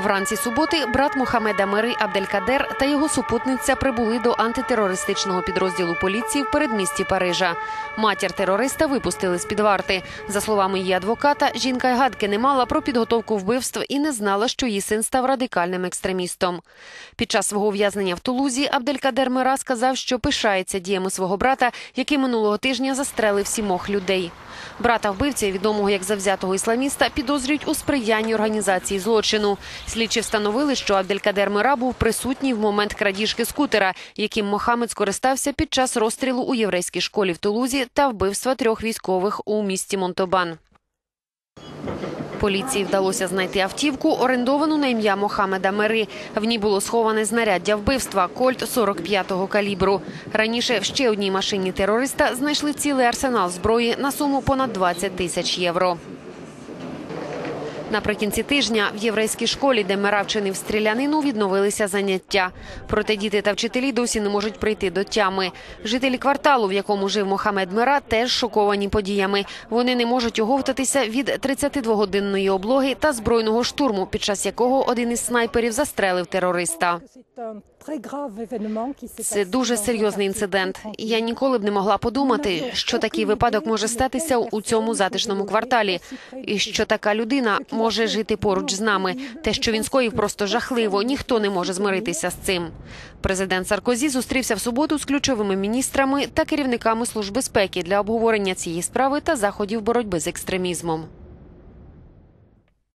Вранці суботи брат Мохамеда Мири Абделькадер та його супутниця прибули до антитерористичного підрозділу поліції в передмісті Парижа. Матір терориста випустили з під варти. За словами її адвоката, жінка й гадки не мала про підготовку вбивств і не знала, що її син став радикальним екстремістом. Під час свого ув'язнення в Тулузі Абделькадер Мира сказав, що пишається діями свого брата, який минулого тижня застрелив сімох людей. Брата вбивця, відомого як завзятого ісламіста, підозрюють у сприянні організації злочину. Слідчі встановили, що Абделькадер Мира був присутній в момент крадіжки скутера, яким Мохамед скористався під час розстрілу у єврейській школі в Тулузі та вбивства трьох військових у місті Монтобан. Поліції вдалося знайти автівку, орендовану на ім'я Мохамеда Мери. В ній було сховане знаряддя вбивства кольт 45-го калібру. Раніше в ще одній машині терориста знайшли цілий арсенал зброї на суму понад 20 тисяч євро. Наприкінці тижня в єврейській школі, де Мера вчинив стрілянину, відновилися заняття. Проте діти та вчителі досі не можуть прийти до тями. Жителі кварталу, в якому жив Мохамед Мера, теж шоковані подіями. Вони не можуть оговтатися від 32-годинної облоги та збройного штурму, під час якого один із снайперів застрелив терориста. Це дуже серйозний інцидент. Я ніколи б не могла подумати, що такий випадок може статися у цьому затишному кварталі, і що така людина може жити поруч з нами. Те, що він скоїв, просто жахливо. Ніхто не може змиритися з цим. Президент Саркозі зустрівся в суботу з ключовими міністрами та керівниками служб безпеки для обговорення цієї справи та заходів боротьби з екстремізмом.